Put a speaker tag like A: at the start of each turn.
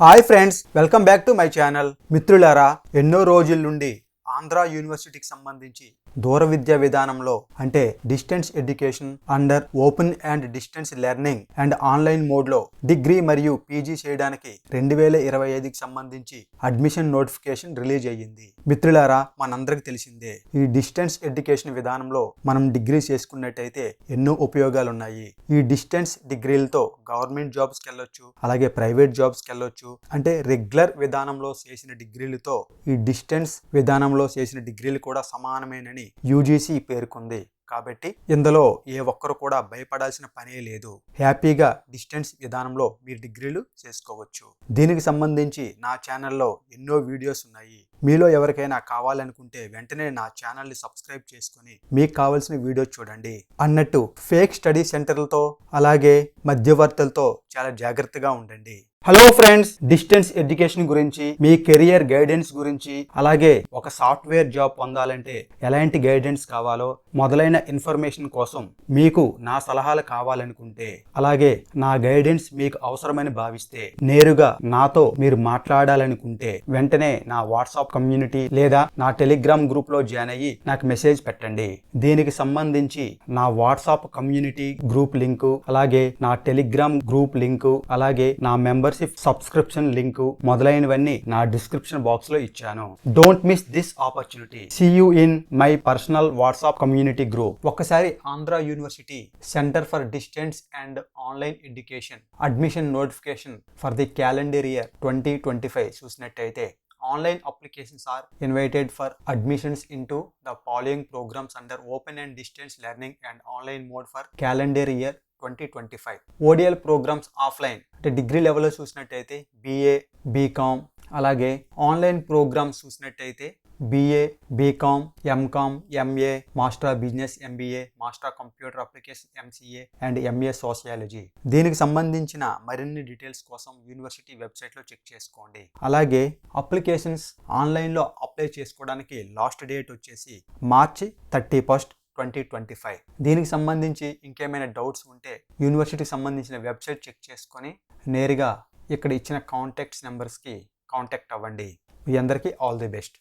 A: Hi friends welcome back to my channel. మిత్రులారా ఎన్నో రోజుల నుండి ఆంధ్ర యూనివర్సిటీకి సంబంధించి దూర విద్యా విధానంలో అంటే distance education under open and distance learning and online మోడ్లో డిగ్రీ మరియు పీజీ చేయడానికి రెండు వేల ఇరవై ఐదుకి సంబంధించి అడ్మిషన్ నోటిఫికేషన్ రిలీజ్ అయ్యింది. మిత్రులారా మనందరికి తెలిసిందే ఈ డిస్టెన్స్ ఎడ్యుకేషన్ విధానంలో మనం డిగ్రీ చేసుకున్నట్టయితే ఎన్నో ఉపయోగాలు ఉన్నాయి ఈ డిస్టెన్స్ డిగ్రీలతో గవర్నమెంట్ జాబ్స్కి వెళ్ళొచ్చు అలాగే ప్రైవేట్ జాబ్స్కి వెళ్ళొచ్చు అంటే రెగ్యులర్ విధానంలో చేసిన డిగ్రీలతో ఈ డిస్టెన్స్ విధానంలో చేసిన డిగ్రీలు కూడా సమానమేనని యూజీసీ పేర్కొంది. కాబట్టి ఇందులో ఏ ఒక్కరు కూడా భయపడాల్సిన పనే లేదు. హ్యాపీగా డిస్టెన్స్ విధానంలో మీరు డిగ్రీలు చేసుకోవచ్చు. దీనికి సంబంధించి నా ఛానల్లో ఎన్నో వీడియోస్ ఉన్నాయి. మీలో ఎవరికైనా కావాలనుకుంటే వెంటనే నా ఛానల్ని సబ్స్క్రైబ్ చేసుకొని మీకు కావాల్సిన వీడియో చూడండి. అన్నట్టు ఫేక్ స్టడీ సెంటర్లతో అలాగే మధ్యవర్తులతో చాలా జాగ్రత్తగా ఉండండి. హలో ఫ్రెండ్స్ డిస్టెన్స్ ఎడ్యుకేషన్ గురించి మీ కెరియర్ గైడెన్స్ గురించి అలాగే ఒక సాఫ్ట్వేర్ జాబ్ పొందాలంటే ఎలాంటి గైడెన్స్ కావాలో మొదలైన ఇన్ఫర్మేషన్ కోసం మీకు నా సలహాలు కావాలనుకుంటే అలాగే నా గైడెన్స్ మీకు అవసరమని భావిస్తే నేరుగా నాతో మీరు మాట్లాడాలనుకుంటే వెంటనే నా వాట్సాప్ కమ్యూనిటీ లేదా నా టెలిగ్రామ్ గ్రూప్లో జాయిన్ అయ్యి నాకు మెసేజ్ పెట్టండి. దీనికి సంబంధించి నా వాట్సాప్ కమ్యూనిటీ గ్రూప్ లింకు అలాగే నా టెలిగ్రామ్ గ్రూప్ లింకు అలాగే నా మెంబర్ మెంబర్షిప్ సబ్స్క్రిప్షన్ లింకు మొదలైనవన్నీ నా డిస్క్రిప్షన్ బాక్స్లో ఇచ్చాను. Don't miss this opportunity see you in my personal WhatsApp community group ఒకసారి Andhra university centre for distance and online education admission notification for the calendar year twenty twenty five చూసినట్టయితే online applications are invited for admissions in to the following programmes under open and distance learning and online mode for calendar year twenty twenty five ODL programmes offline అంటే degree లెవెల్లో చూసినట్టయితే BA BCom అలాగే online programmes చూసినట్టయితే BA BCom MCom MA master of business MBA master of computer application MCA and MA sociology దీనికి సంబంధించిన మరిన్ని details కోసం university వెబ్సైట్లో చెక్ చేసుకోండి. అలాగే అప్లికేషన్స్ ఆన్లైన్లో అప్లై చేసుకోవడానికి లాస్ట్ డేట్ వచ్చేసి March thirty first twenty twenty five. దీనికి సంబంధించి ఇంకేమైనా డౌట్స్ ఉంటే యూనివర్సిటీకి సంబంధించిన వెబ్సైట్ చెక్ చేసుకొని నేరుగా ఇక్కడ ఇచ్చిన కాంటాక్ట్స్ నెంబర్స్కి కాంటాక్ట్ అవ్వండి. మీ అందరికీ ఆల్ ది బెస్ట్.